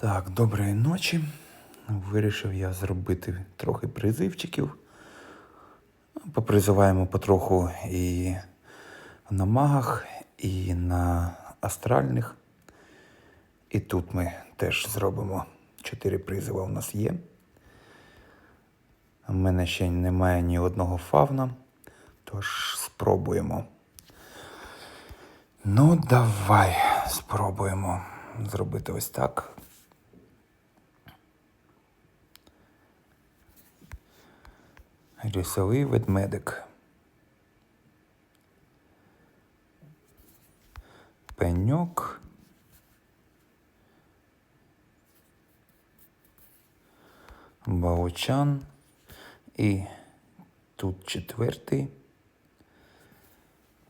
Так, доброї ночі. Вирішив я зробити трохи призивчиків. Попризиваємо потроху і на магах, і на астральних. І тут ми теж зробимо чотири призива у нас є. У мене ще немає ні одного фавна, тож спробуємо. Ну, давай спробуємо зробити ось так. Лісовий ведмедик. Пеньок. Баучан. І тут четвертий.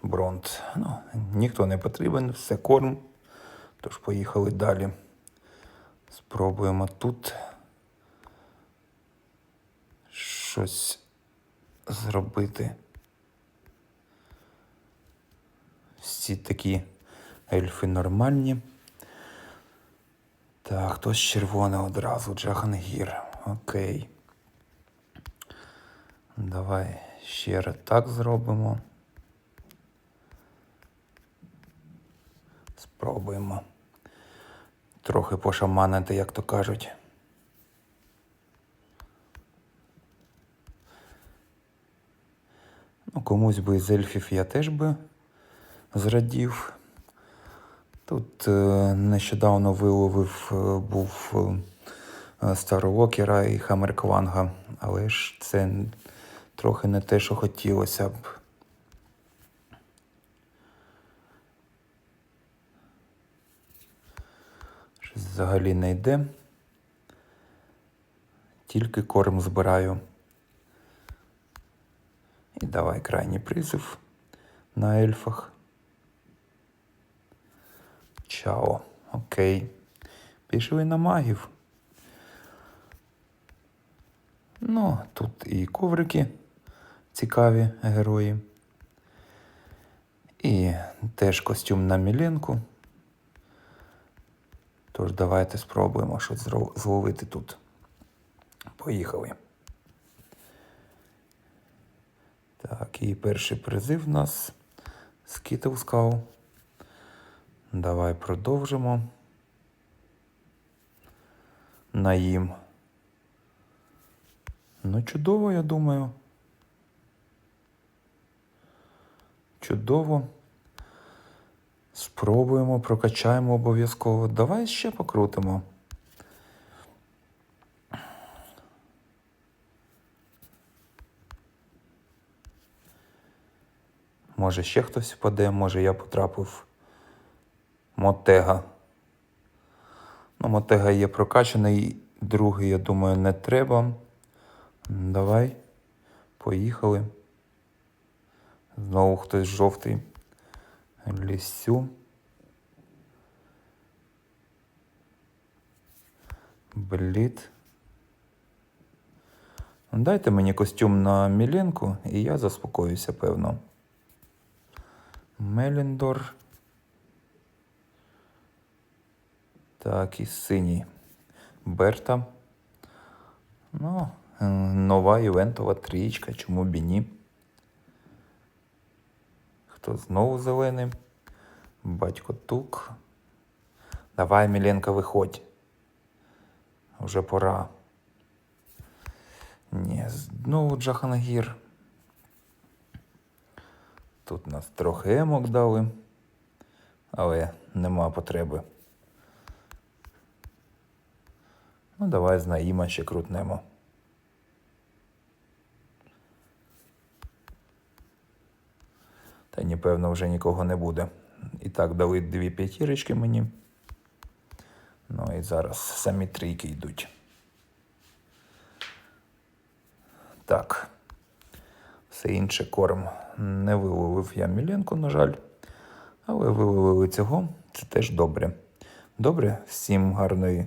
Бронт. Ну, ніхто не потрібен, все корм. Тож поїхали далі. Спробуємо тут щось зробити. Всі такі ельфи нормальні. Так, хтось червоний одразу, Джахангір. Окей. Давай ще раз так зробимо. Спробуємо. Трохи пошаманити, як то кажуть. Ну, комусь би із ельфів я теж би зрадів. Тут е, нещодавно виловив е, був е, Старовокера і Хаммеркванга, але ж це трохи не те, що хотілося б. Щось взагалі не йде. Тільки корм збираю. І давай крайній призив на ельфах. Чао. Окей. Пішли на магів. Ну, тут і коврики цікаві герої. І теж костюм на Міленку. Тож давайте спробуємо щось зловити тут. Поїхали. Так, і перший призив у нас Скал. Давай продовжимо. Наїм. Ну, чудово, я думаю. Чудово. Спробуємо, прокачаємо обов'язково. Давай ще покрутимо. Може ще хтось впаде, може я потрапив. Мотега. Ну, Мотега є прокачаний, другий, я думаю, не треба. Давай. Поїхали. Знову хтось жовтий. Лісю. Бліт. Дайте мені костюм на Міленку, і я заспокоюся, певно. Меліндор. Так, і синій. Берта. Ну, е, нова івентова трієчка, чому б і ні. Хто знову зелений? Батько Тук. Давай, Міленка, виходь. Вже пора. Ні, знову Джахангір. Тут нас трохи емок дали, але нема потреби. Ну, давай з ще крутнемо. Та ні, певно, вже нікого не буде. І так дали дві п'ятірочки мені. Ну і зараз самі трійки йдуть. Так. Все інше корм не виловив я Міленку, на жаль. Але виловили цього. Це теж добре. Добре, всім гарної